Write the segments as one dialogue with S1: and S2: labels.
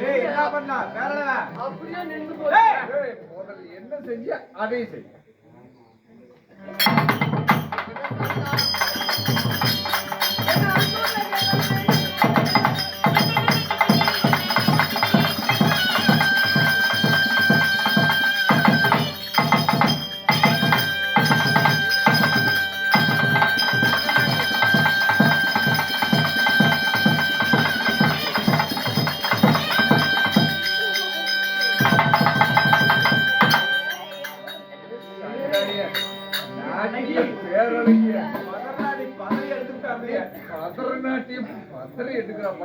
S1: ஏய், என்ன பண்ண? பேரல
S2: அப்படியே நின்று
S1: முதல்ல என்ன செஞ்ச? அதையும் செய். மதர்நாட்டியம் பதறி எடுக்கிறான்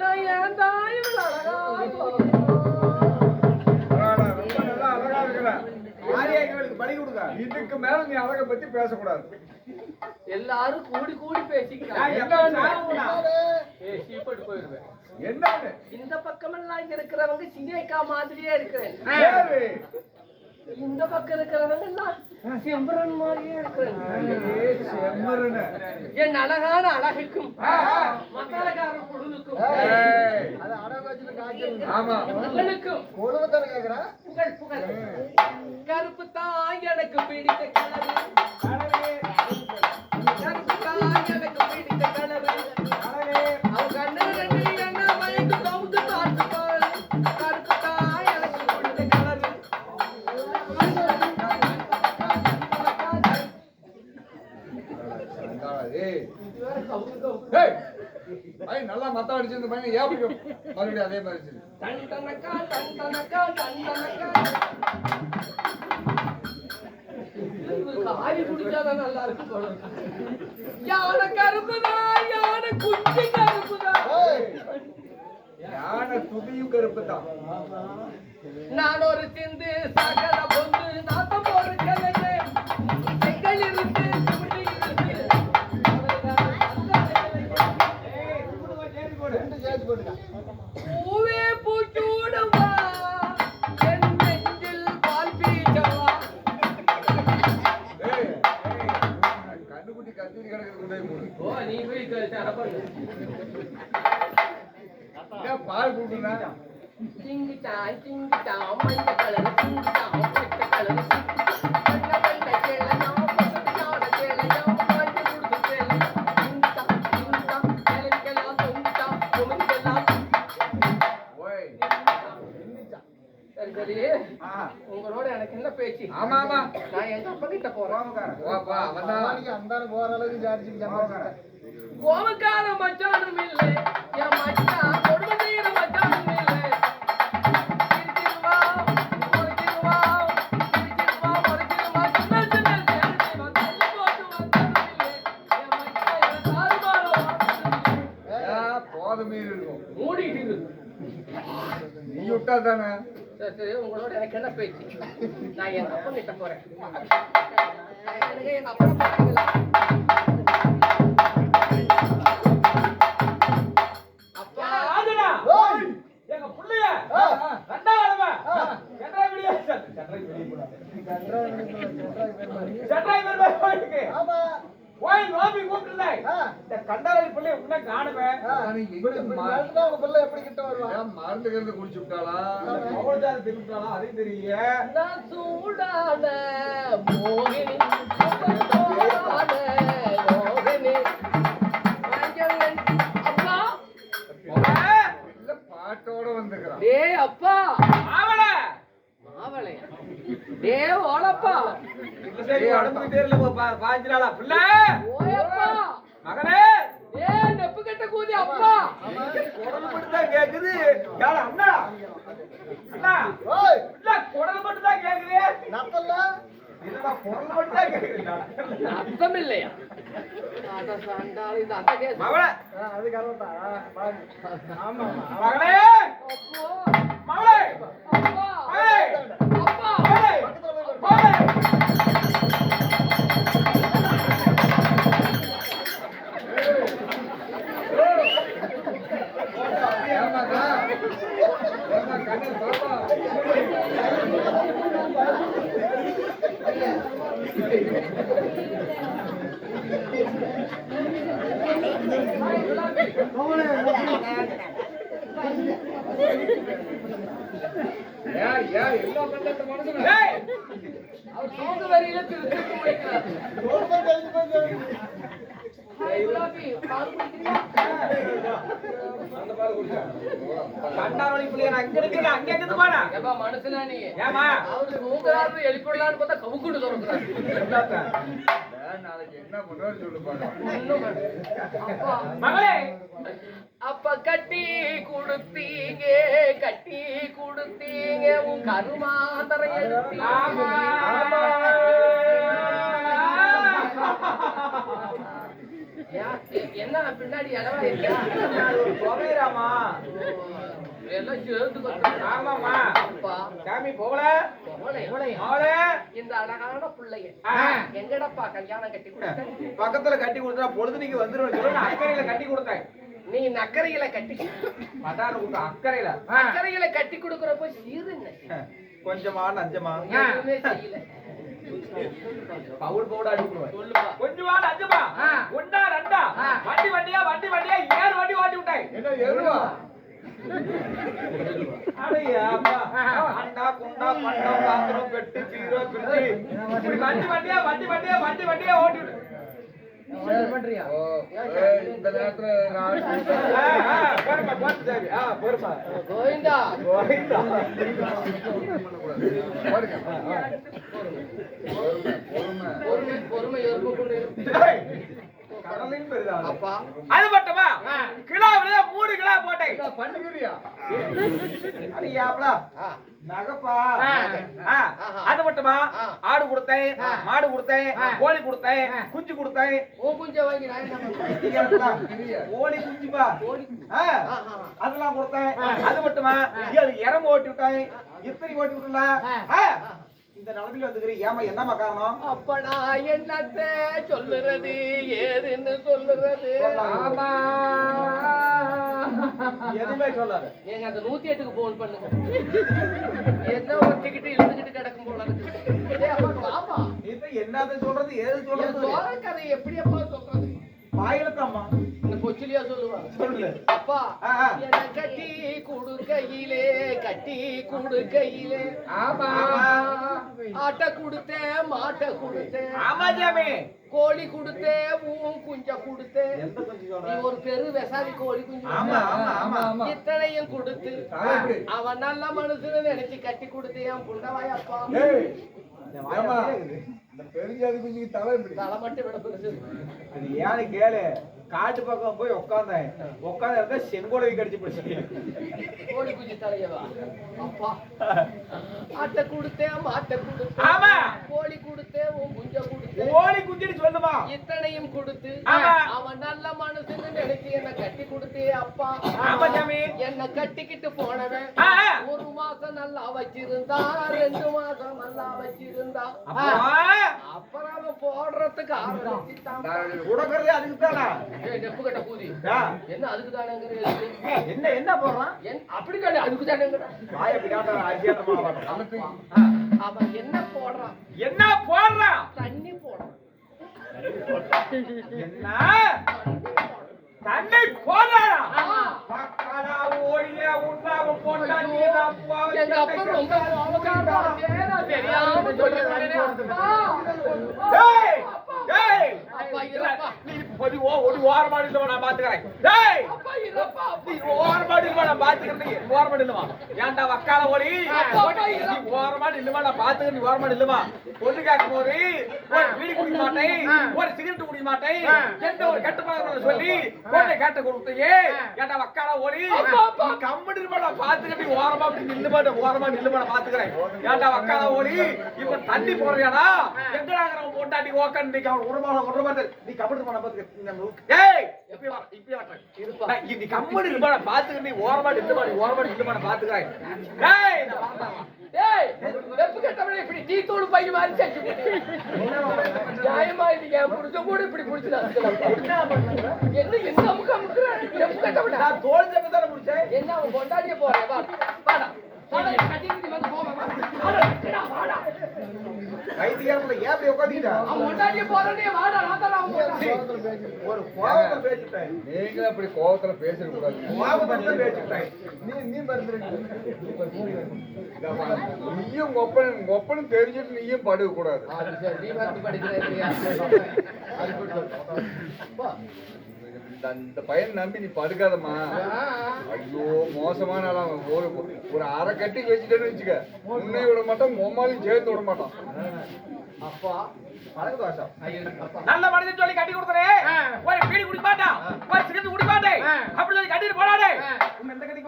S2: நான் ஏன் இவ்வளவு அழகா
S1: பரவாயில்ல, ரொம்ப நல்லா அழகா இருக்கிற.
S3: ஆரியாக்களுக்கு பலி கொடுங்க.
S1: இதுக்கு மேல நீ அழகை பத்தி பேசக்கூடாது.
S2: எல்லாரும் கூடி கூடி
S3: நான்
S2: பேசிக்கிறாங்க போயிருவேன்
S1: என்னன்னு?
S2: இந்த பக்கமெல்லாம் இங்க இருக்கிறவங்க சிங்கேக்கா மாதிரியே இருக்கிறேன். இந்த பக்கம் இருக்கிறவங்க எல்லாம் செம்பரன் மாதிரியே. என் அழகான அழகுக்கும். மசாலக்கார பொழுதுக்கும் புகழ் புகழ். கருப்பு தான் எனக்கு பிடித்த கலரு.
S1: நல்லா மத்தம் அடிச்சிருந்த பையன் ஏன் பிடிக்கும் மறுபடியும் அதே மாதிரி
S2: குடிச்சாதான் நல்லா இருக்கும் போல. இருக்கு. யானை கருப்புதா? யானை குஞ்சு கருப்புதா?
S3: துணியும் கருப்பு தான்
S2: நான் ஒரு சிந்து சகல பொந்து சிங்கிட்டா சிங்கிட்டா மஞ்ச கலர் சிங்கிட்டா பச்சை கலர் உங்களோட எனக்கு என்ன பேச்சு
S1: ஆமா ஆமா
S2: நான் எங்க அப்பா கிட்ட போறேன்
S3: அந்த போற அளவுக்கு சார்ஜ்
S2: கோமக்கார மச்சானும் இல்லை. என் மச்சான் கொடுமை செய்யற மச்சானும் இல்லை. என்.
S1: நீ விட்டா தானே?
S2: சரி சரி உங்களோட எனக்கு என்ன பேச்சு? நான் எங்க அப்பா கிட்ட போறேன்.
S1: மா-
S3: உங்க பிள்ளை எப்படி கிட்ட வருவான்
S1: மருந்து கிருந்து குடிச்சு விட்டாளா?
S4: அவ்வளவு தான் திரும்பிட்டாலும் அதையும் தெரியல
S2: நான் சூடான மோகினி
S1: பாட்டோட வந்துக்கிறான்
S2: டேய் அப்பா!
S4: ஆவல
S2: மாவளையா டேய் ஓலப்பா.
S4: சரி உடம்புக்கு தெரியல பா- பாஞ்சு நாளா பிள்ளை! மகனே!
S2: ஏய் நெப்பு கட்ட கூதி அப்பா.
S4: குடல் மட்டும் தான் கேக்குது. யாரு அண்ணா? அண்ணா.
S3: ஓய்
S4: இல்ல குடல் மட்டும் தான் கேக்குது.
S3: நத்தல்ல
S4: இல்லடா குடல் மட்டும் தான் கேக்குது.
S2: அர்த்தம் இல்லையா அத இந்த அந்த கேஸ்.
S4: மகளே.
S3: அது கரெக்டா ஆமா
S4: மகளே.
S2: அப்போ.
S4: மகளே.
S2: அப்பா.
S4: ஏய்! ஏய்
S2: அவர் தூக்கு வரியில திருத்தி மனுஷனா நீ
S4: ஏமா
S2: அவரு தூங்குறாரு எழுப்பிடலான்னு பார்த்தா கவுக்குண்டு. அப்பா
S4: மகளே
S2: அப்ப கட்டி கொடுத்தீங்க கட்டி கொடுத்தீங்க உன் ஏன், என்ன பின்னாடி இடவா இருக்கா
S4: சொல்லிடாமா
S2: எல்லாம் சேர்ந்து கொண்டு
S4: ஆமாமா
S2: அப்பா.
S4: சாமி போகல.
S2: போகலை.
S4: அவளே
S2: இந்த அழகான பிள்ளைய. எங்கடப்பா கல்யாணம் கட்டி கொடுத்த
S4: பக்கத்துல கட்டி கொடுத்தா பொழுதுனிக்கு வந்துரும் சொல்லி அக்கறையில கட்டி கொடுத்தேன்.
S2: நீ நக்கரையில கட்டி
S4: கொடுத்த அக்கறையில.
S2: நக்கரையில கட்டி கொடுக்கறப்ப சீரு என்ன
S4: கொஞ்சமா நஞ்சமா.
S2: எதுவுமே செய்யல.
S4: பவுல் பவுடா
S2: சொல்லுப்பா.
S4: கொஞ்சமா நஞ்சமா
S2: ஆ.
S4: ஒன்னா ரெண்டா. வண்டி வண்டியா வண்டி வண்டியா ஏறு வண்டி ஓட்டி விட்டாய்
S1: என்ன எருவா
S4: அடையா அண்டா குண்டா பண்டம் பாத்திரம் பெட்டு பீரோ பிரிட்ஜி இப்படி வண்டி வண்டியா வண்டி வண்டியா வண்டி வண்டியா ஓட்டி விட்டு
S1: ஓ ஏய், இந்த நேரத்துல
S2: கோவிந்தா
S4: கோவிந்தா.
S1: பொறுமை பொறுமை
S4: அது மட்டுமா? கிலோவில மூணு கிலோ போட்டேன். நகப்பா. அது மட்டுமா. ஆடு கொடுத்தேன். மாடு கொடுத்தேன். கோழி கொடுத்தேன். குஞ்சு கொடுத்தேன்.
S2: உன் குஞ்ச வாங்கி.
S4: கோழி குஞ்சுப்பா. அதெல்லாம் கொடுத்தேன். அது மட்டுமா? இறம்பு ஓட்டி விட்டேன். இத்தனை ஓட்டி விட்டல. இந்த நிலைமையில வந்துக்கிறேன் ஏமா என்னம்மா காரணம்?
S2: அப்ப நான் என்னத்த சொல்லுறது ஏதுன்னு சொல்லுறது?
S1: ஆமா.
S4: எதுவுமே சொல்லாத.
S2: ஏங்க அந்த நூத்தி எட்டுக்கு போன் பண்ணுங்க. என்ன ஒட்டிக்கிட்டு இழுத்துக்கிட்டு கிடக்கும் போல இருக்கு. வாப்பா.
S4: இப்ப என்னது சொல்றது ஏது சொல்றது
S2: சோழ கதை எப்படி அப்பா சொல்றது?
S4: வாயிலத்தாம்மா.
S2: இந்த கொச்சிலியா சொல்லுவாங்க
S4: சொல்லு.
S2: அப்பா. என்ன கட்டி கொடுக்கையிலே கட்டி கொடுக்கையிலே.
S1: ஆமா.
S2: ஆட்டை கொடுத்தேன் மாட்டை கொடுத்தேன்
S4: ஆமா ஜாமி.
S2: கோழி கொடுத்தேன் ஊன் குஞ்ச கொடுத்தேன் நீ ஒரு பெரு விசாரி கோழி குஞ்சு
S4: ஆமா ஆமா ஆமா.
S1: ஆமா.
S2: இத்தனையும் கொடுத்து? அவன் நல்ல மனுஷன்னு நினைச்சு கட்டி கொடுத்து என் புண்டவாய் அப்பா
S1: ஏய்
S4: இந்த
S1: ஏம்மா,
S4: வாயாலே இருக்குது.
S1: இந்த பெருஞ்சாதி குஞ்சுக்கு தலை
S2: தலை மட்டும் விட பெருசு.
S4: அது ஏன்னு கேளு. காட்டு பக்கம் போய் உட்காந்தேன் உட்காந்து இருந்தா செங்கோலை கடிச்சு பிடிச்சி
S2: கோழி குஞ்சு தலையவா? அப்பா. ஆட்டை கொடுத்தேன் மாட்டை கொடுத்தேன்.
S4: ஆமா.
S2: கோழி கொடுத்தேன்.
S4: குஞ்சின்னு சொல்லுமா
S2: இத்தனையும் கொடுத்து. அவன் நல்ல மனுஷன்னு நினைச்சு என்ன கட்டி கொடுத்தே அப்பா. என்ன கட்டிக்கிட்டு போனவன். ஒரு மாசம் நல்லா வச்சிருந்தா ரெண்டு மாசம் நல்லா வச்சிருந்தா.
S4: அப்பா.
S2: அப்புறம் அவன் போடுறதுக்கு ஆரம்பிச்சுட்டான்.
S4: உடக்கிறதே அதுக்கு தானா?
S2: நெப்பு கட்ட பூதி. என்ன அதுக்கு தானேங்கிற
S4: என்ன என்ன போடுறான்?
S2: அப்படி தானே அதுக்கு தானேங்கிற.
S4: வாய
S2: அவன் என்ன போடுறான்?
S4: என்ன போடுறான்?
S2: தண்ணி போடுறான்.
S4: என்ன. பக்காடா ஓடிய உண்டாவ போட்டா நீ
S2: எங்க அப்பா ரொம்ப. தெரியாம அப்பா, இருப்பா.
S4: போடி ஓடி ஓரமா நில்லுமா நான் பாத்துக்கறேன். டேய் ஓரமா நில்லுமா நான் பாத்துக்கறேன் ஓரமா நில்லுமா ஏன்டா வக்கால
S2: இரு.
S4: ஓரமா நில்லுமா நான் பாத்துக்கறேன் ஓரமா நில்லுமா பொண்ணு கேட்கும் போது ஒரு வீடு குடிக்க மாட்டேன். ஒரு சிகரெட் மாட்டேன். எந்த ஒரு கெட்ட பழக்கம் சொல்லி பொண்ணை கேட்ட கொடுத்தையே ஏன்டா வக்கால ஓடி கம்பெனி பாத்துக்கறேன் நீ ஓரமா அப்படி நில்லுமா நான் ஓரமா நில்லுமா நான் பாத்துக்கறேன். ஏன்டா வக்கால ஓடி இப்ப தண்ணி போடுறியாடா? எங்கடாங்கறவன் போட்டாடி ஓக்கன் நீ அவன் நீ கம்பெனி ஏய்
S2: இருப்பா.
S4: நான் நீ கம்பெனி இருப்பா நான் பாத்துக்கறேன். நீ ஓரமா நில்லுமா நீ ஓரமா பாத்துக்கறேன் நான் வரேன்
S2: ஏய், கட்டவனே இப்படி டீ தூள் பை மாதிரி செஞ்சு போட்டு. நியாயமா இது என் கூட இப்படி. என்ன என்ன அமுக்கு அமுக்குற? நெப்பு கட்டவனா?
S4: நான் தோல் ஜப்ப தான முடிச்சேன்.
S2: என்ன அவன் கொண்டாடிய போறேன் வா வாடா.
S1: நீங்களும் அப்படி
S3: நீ மறந்துருக்க
S1: நீயும் உங்க ஒப்பன் உங்க ஒப்பனும் தெரிஞ்சுட்டு நீயும் படுக்க கூடாது. இந்த பையன் நம்பி நீ படுக்காதம்மா. ஐயோ மோசமான. ஒரு ஒரு அரை கட்டி வச்சுட்டேன்னு வச்சுக்க. உன்னை விட மாட்டான் உம்மாலையும் சேர்த்து விட மாட்டான்.
S4: நல்ல மனிதன் சொல்லி கட்டி கொடுத்தனே. ஒரு பீடி குடிக்க மாட்டான் ஒரு சிகரெட் குடிக்க மாட்டேன் அப்படி சொல்லி கட்டிட்டு போடாதே உன்னை எந்த கட்டி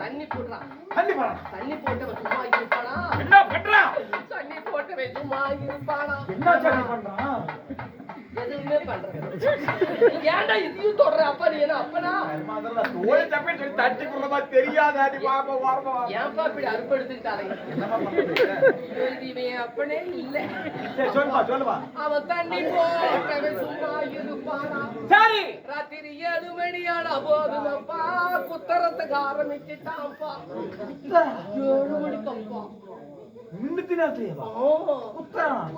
S2: தண்ணி போடுறான்
S4: தண்ணி போறான்
S2: தண்ணி போட்டு சும்மா இருப்பானா?
S4: என்ன பண்றான்
S2: தண்ணி போட்டு சும்மா இருப்பானா?
S4: என்ன பண்றான்?
S2: எதுவுமே பண்றது ஏன்டா இதையும் தொடர அப்பா நீ என்ன அப்பனா?
S4: தோல் தப்பி சொல்லி தட்டி கொடுறமா தெரியாதாடி பாப்பா வாரமா
S2: ஏன்பா இப்படி அறுப்படுத்துக்கிட்டாலே
S4: என்னமா பண்றது?
S2: இவன் அப்பனே இல்ல.
S4: சரி சொல்லுமா சொல்லுமா
S2: அவன் தண்ணி போட்டவன் சும்மா இருப்பானா?
S4: சரி.
S2: ராத்திரி ஏழு மணியான போதுமப்பா? குத்தரத்துக்கு ஆரம்பிச்சுட்டான்ப்பா. ஏழு மணிக்கப்பா
S4: முன்னுக்கு நேரத்துலயேவா. குத்துறான்.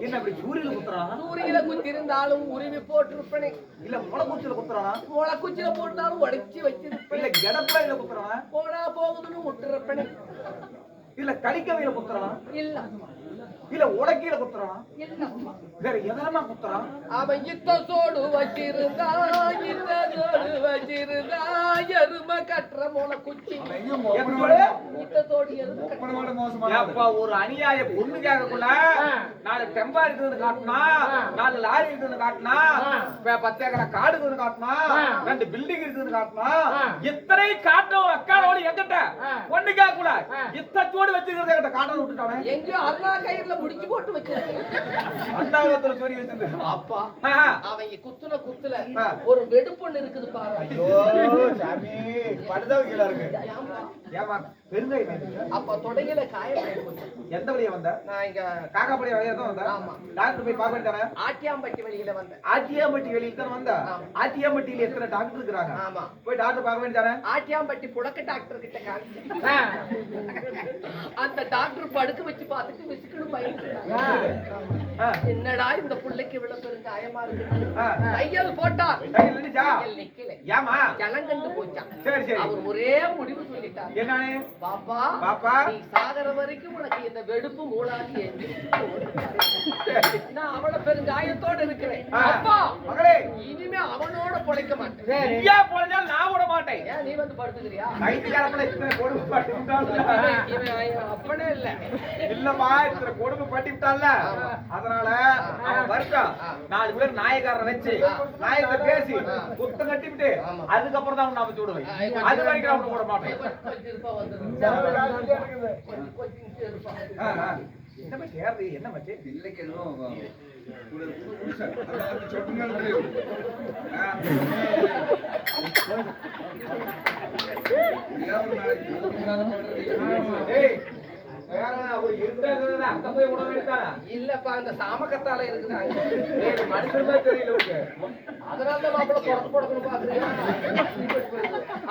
S4: என்ன அப்படி சூரியல குத்துறான்
S2: சூரியல குத்திருந்தாலும் உருவி போட்டிருப்பனே.
S4: இல்ல முளை குச்சில குத்துறானா
S2: முளை குச்சில போட்டாலும் உடைச்சி வச்சிருப்பேன்.
S4: இல்ல கடப்பாயில குத்துறானா
S2: போனா போகுதுன்னு விட்டுருப்பனே
S4: இல்ல கடிக்கவையில குத்துறானா
S2: இல்ல.
S4: இல்ல உடக்கீழ குத்துறான். வேற எதனமா குத்துறான்?
S2: அவன் இத்தோடு வச்சிருந்தா இத்தோடு வச்சிருந்தா எருமை கட்டுற போல குச்சி. எருமை.
S4: ஏப்பா ஒரு அநியாய பொண்ணு கேட்கக்குள்ள நாலு டெம்பா இருக்குதுன்னு காட்டினா நாலு லாரி இருக்குதுன்னு காட்டினா ப- பத்து ஏக்கரா காடு இருக்குதுன்னு காட்டினா ரெண்டு பில்டிங் இருக்குதுன்னு காட்டினா இத்தனை காட்டும் அக்காவோட எங்கிட்ட ஒண்ணு கேட்கக்கூட இத்தத்தோடு வச்சுக்கிறத என்கிட்ட காட்ட விட்டுட்டானே.
S2: எங்கேயோ அருணா கயிறுல முடிச்சு போட்டு வச்சிருக்கேன்
S4: சொல்லி வச்சிருந்து
S2: அப்பா குத்துன குத்துல
S4: ஆ.
S2: ஒரு வெடுப்பொண்ணு இருக்குது பாரு.
S4: ஐயோ சாமி. படுதவ கீழ இருக்கு. ஏமா பெருங்காயம்.
S2: அப்ப தொடையில காயம்
S4: எந்த வழியா வந்த?
S2: நான் இங்க
S4: காக்காப்படி வழியா தான் வந்த?
S2: ஆமா.
S4: டாக்டர் போய் பார்க்க வேண்டியதானே?
S2: ஆட்டியாம்பட்டி வழியில வந்தேன்
S4: ஆட்டியாம்பட்டி வெளியில தான் வந்த. ஆட்டியாம்பட்டியில எத்தனை டாக்டர் இருக்கிறாங்க?
S2: ஆமா.
S4: போய் டாக்டர் பார்க்க வேண்டியதானே?
S2: ஆட்டியாம்பட்டி புடக்க டாக்டர் கிட்ட காமிச்சேன் அந்த டாக்டர் படுக்க வச்சு பார்த்துட்டு விசுக்கணும்
S4: ஆ.
S2: என்னடா இந்த புள்ளைக்கு பெரும் காயமா இருக்கு. தையல்? தையல் நிக்கல.
S4: ஏமா
S2: ஜனங்கண்டு போச்சான்
S4: சரி சரி.
S2: அவர் ஒரே முடிவு சொல்லிட்டார்.
S4: என்னன்னு?
S2: பாப்பா
S4: பாப்பா.
S2: நீ சாகர வரைக்கும் உனக்கு இந்த வெடுப்பு என்று நான் அவள பெருங்காயத்தோட இருக்கிறேன். அப்பா
S4: மகளே.
S2: இனிமே அவனோட பொழைக்க மாட்டேன்.
S4: பொழைஞ்சாலும் நான் விட மாட்டேன்.
S2: ஏன் நீ வந்து படுத்துக்கிறியா?
S4: கைத்துக்காரப்பட இத்தனை கொடுமை பட்டி
S2: அப்பனே இல்ல.
S4: இல்லம்மா இத்தனை கொடுமை பட்டி விட்டான்ல. அதனால வரட்டும் நாலு பேர் நாயக்காரரை வச்சு நாயத்தை பேசி குத்தம் கட்டிவிட்டு அதுக்கப்புறம் தான் நாம விடுவேன் அது வரைக்கும் அவனை விட மாட்டேன். என்ன மச்சி
S1: பிள்ளைக்கு எதுவும்
S2: இல்லப்பா இந்த சாமக்கத்தால இருக்குதாங்க
S4: ஏய், மனுஷன் தெரியல உனக்கு.
S2: அதனால தான் மாப்பிள்ள புறத்து போடணும் பாக்குறியா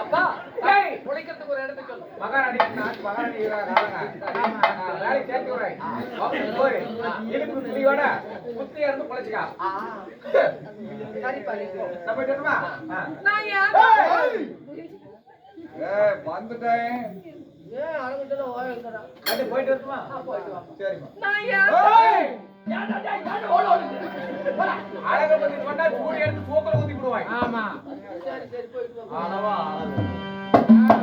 S2: அப்பா
S4: ஏய்,
S2: பொழைக்கிறதுக்கு ஒரு இடத்துக்கு சொல்லு.
S4: மகாராணி நான் மகாராணி வேலைக்கு சேர்த்து துணியோட குத்தி இருந்து பொழைச்சுக்கா.
S2: சரிப்பா.
S4: நான் போயிட்டு
S1: வந்துட்டேன்.
S2: ஏன் அரங்கிட்ட ஓய
S4: இருக்கடா அட போயிட்டு வரட்டுமா?
S2: போயிட்டு வா
S4: சரிம்மா.
S2: நான்
S4: ஏன்
S2: ஏன்டா
S4: ஆமா
S2: சரி சரி போயிட்டு வா ஆனவா
S4: ஆனவா